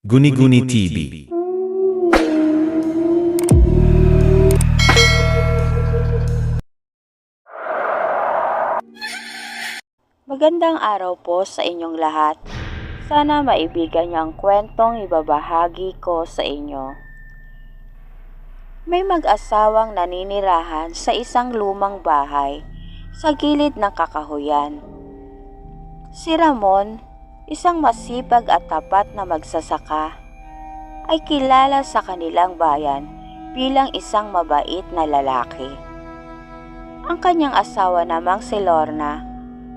Guni-Guni TV. Magandang araw po sa inyong lahat. Sana maibigan niyo ang kwentong ibabahagi ko sa inyo. May mag-asawang naninirahan sa isang lumang bahay sa gilid ng kakahuyan. Si Ramon, isang masipag at tapat na magsasaka, ay kilala sa kanilang bayan bilang isang mabait na lalaki. Ang kanyang asawa namang si Lorna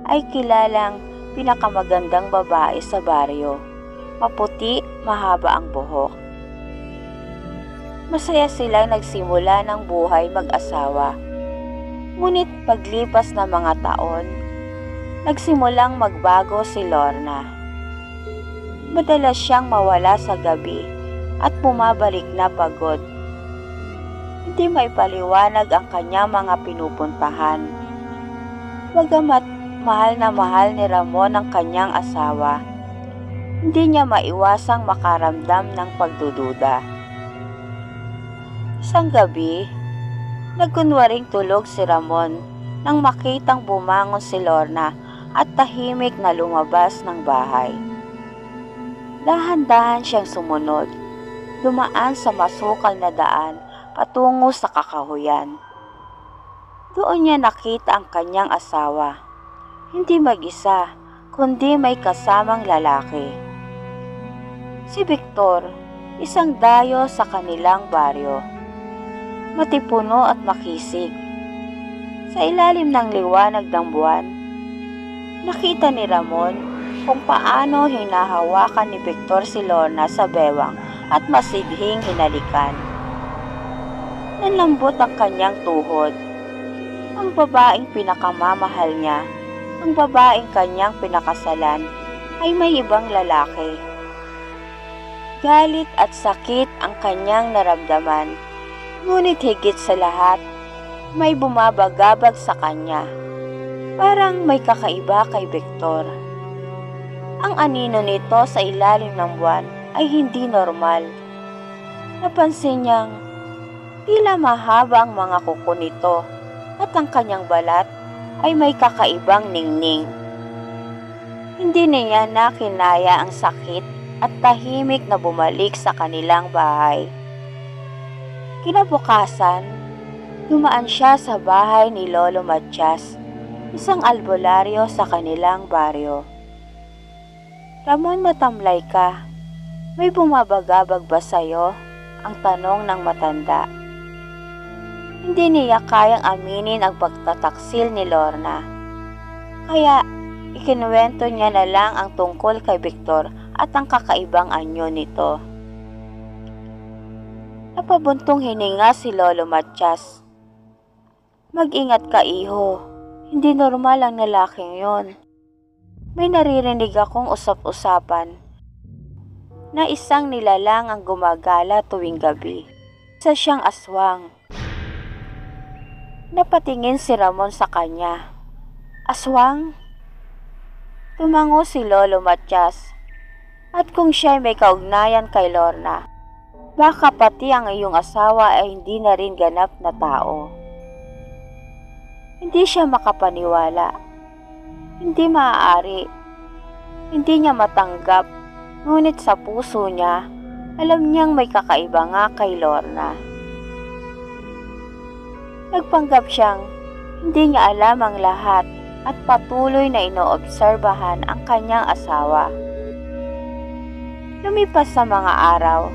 ay kilalang pinakamagandang babae sa baryo. Maputi, mahaba ang buhok. Masaya silang nagsimula ng buhay mag-asawa. Ngunit paglipas ng mga taon, nagsimulang magbago si Lorna. Madalas siyang mawala sa gabi at bumabalik na pagod. Hindi may paliwanag ang kanyang mga pinupuntahan. Bagamat mahal na mahal ni Ramon ang kanyang asawa, hindi niya maiwasang makaramdam ng pagdududa. Isang gabi, nagkunwaring tulog si Ramon nang makitang bumangon si Lorna at tahimik na lumabas ng bahay. Dahan-dahan siyang sumunod, dumaan sa masukal na daan patungo sa kakahuyan. Doon niya nakita ang kanyang asawa hindi mag-isa, kundi may kasamang lalaki. Si Victor, isang dayo sa kanilang baryo. Matipuno at makisig. Sa ilalim ng liwanag ng buwan, nakita ni Ramon kung paano hinahawakan ni Victor si Lorna sa bewang at masidhing hinalikan. Nanlambot ang kanyang tuhod. Ang babaeng pinakamamahal niya ang babaeng kanyang pinakasalan ay may ibang lalaki. Galit at sakit ang kanyang naramdaman, ngunit higit sa lahat, may bumabagabag sa kanya. Parang may kakaiba kay Victor. Ang anino nito sa ilalim ng buwan ay hindi normal. Napansin niyang tila mahaba ang mga kuko nito at ang kanyang balat ay may kakaibang ningning. Hindi niya nakinaya ang sakit at tahimik na bumalik sa kanilang bahay. Kinabukasan, dumaan siya sa bahay ni Lolo Matias, isang albularyo sa kanilang baryo. Ramon matamlay ka, may bumabagabag ba sa'yo? Ang tanong ng matanda. Hindi niya kayang aminin ang pagtataksil ni Lorna. Kaya, ikinuwento niya na lang ang tungkol kay Victor at ang kakaibang anyo nito. Napabuntong hininga si Lolo Matias. Mag-ingat ka, iho. Hindi normal ang lalaking yon. May naririnig akong usap-usapan na isang nilalang ang gumagala tuwing gabi. Isa siyang aswang. Napatingin si Ramon sa kanya. Aswang? Tumango si Lolo Matias. At kung siya may kaugnayan kay Lorna, baka pati ang iyong asawa ay hindi na rin ganap na tao. Hindi siya makapaniwala. Hindi maaari. Hindi niya matanggap. Ngunit sa puso niya, alam niyang may kakaiba nga kay Lorna. Nagpanggap siyang hindi niya alam ang lahat at patuloy na inoobserbahan ang kanyang asawa. Lumipas sa mga araw,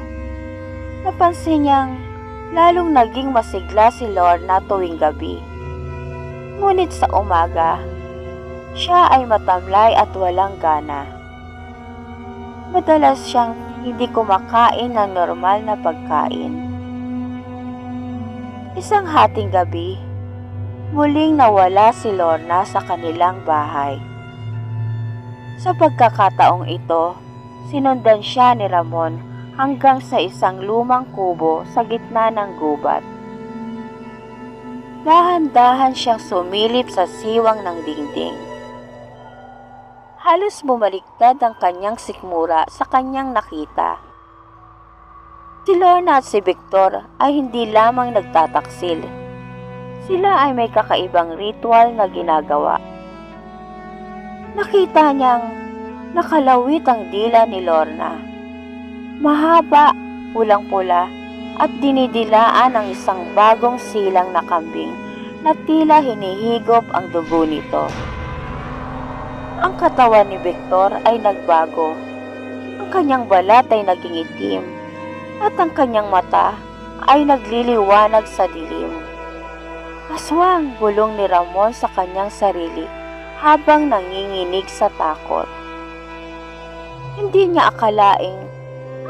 napansin niyang lalong naging masigla si Lorna tuwing gabi. Ngunit sa umaga, siya ay matamlay at walang gana. Madalas siyang hindi kumakain ng normal na pagkain. Isang hating gabi, muling nawala si Lorna sa kanilang bahay. Sa pagkakataong ito, sinundan siya ni Ramon hanggang sa isang lumang kubo sa gitna ng gubat. Dahan-dahan siyang sumilip sa siwang ng dingding. Halos bumaliktad ang kanyang sikmura sa kanyang nakita. Si Lorna at si Victor ay hindi lamang nagtataksil. Sila ay may kakaibang ritual na ginagawa. Nakita niyang nakalawit ang dila ni Lorna. Mahaba, pulang-pula, at dinidilaan ang isang bagong silang na kambing na tila hinihigop ang dugo nito. Ang katawan ni Victor ay nagbago. Ang kanyang balat ay naging itim at ang kanyang mata ay nagliliwanag sa dilim. Aswang bulong ni Ramon sa kanyang sarili habang nanginginig sa takot. Hindi niya akalaing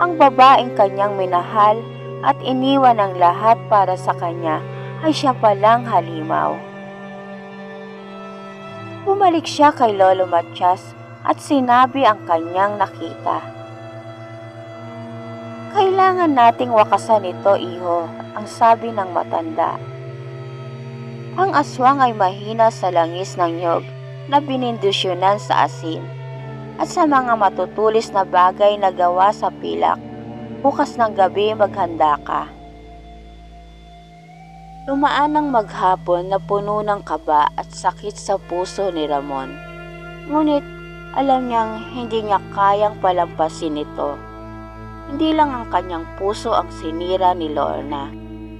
ang babaeng kanyang minahal at iniwan ang lahat para sa kanya ay siya palang halimaw. Bumalik siya kay Lolo Matias at sinabi ang kanyang nakita. Kailangan nating wakasan ito, iho, ang sabi ng matanda. Ang aswang ay mahina sa langis ng nyog na binindusyonan sa asin at sa mga matutulis na bagay na gawa sa pilak. Bukas ng gabi maghanda ka. Lumaan ng maghapon na puno ng kaba at sakit sa puso ni Ramon. Ngunit alam niyang hindi niya kayang palampasin ito. Hindi lang ang kanyang puso ang sinira ni Lorna,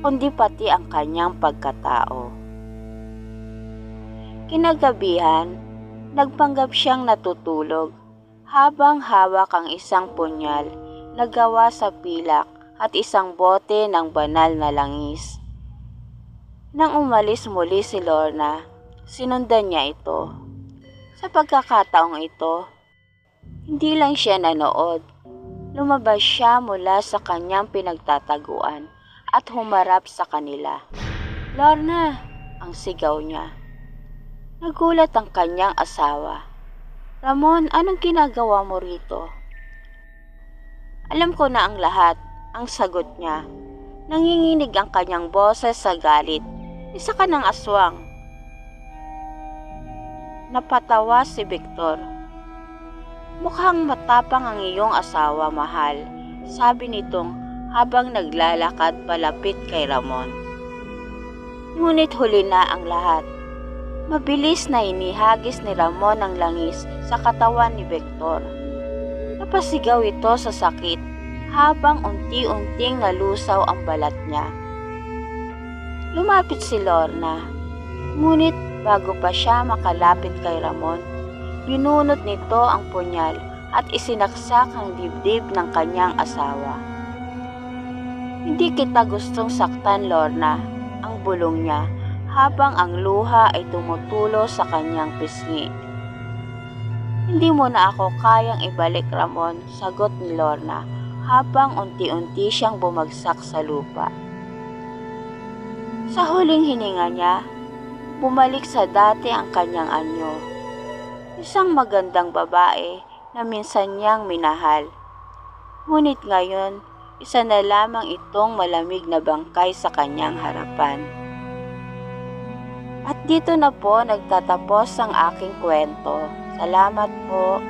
kundi pati ang kanyang pagkatao. Kinagabihan, nagpanggap siyang natutulog habang hawak ang isang punyal na gawa sa pilak at isang bote ng banal na langis. Nang umalis muli si Lorna, sinundan niya ito. Sa pagkakataong ito, hindi lang siya nanood. Lumabas siya mula sa kanyang pinagtataguan at humarap sa kanila. Lorna, ang sigaw niya. Nagulat ang kanyang asawa. Ramon, anong ginagawa mo rito? Alam ko na ang lahat, ang sagot niya. Nanginginig ang kanyang boses sa galit. Isa ka ng aswang. Napatawa si Victor. Mukhang matapang ang iyong asawa, mahal. Sabi nitong habang naglalakad palapit kay Ramon. Ngunit huli na ang lahat. Mabilis na inihagis ni Ramon ang langis sa katawan ni Victor. Napasigaw ito sa sakit habang unti-unting nalusaw ang balat niya. Lumapit si Lorna. Ngunit bago pa siya makalapit kay Ramon, binunot nito ang punyal at isinaksak ang dibdib ng kanyang asawa. Hindi kita gustong saktan, Lorna, ang bulong niya habang ang luha ay tumutulo sa kanyang pisngi. Hindi mo na ako kayang ibalik, Ramon, sagot ni Lorna habang unti-unti siyang bumagsak sa lupa. Sa huling hininga niya, bumalik sa dati ang kanyang anyo. Isang magandang babae na minsan niyang minahal. Ngunit ngayon, isa na lamang itong malamig na bangkay sa kanyang harapan. At dito na po nagtatapos ang aking kwento. Salamat po.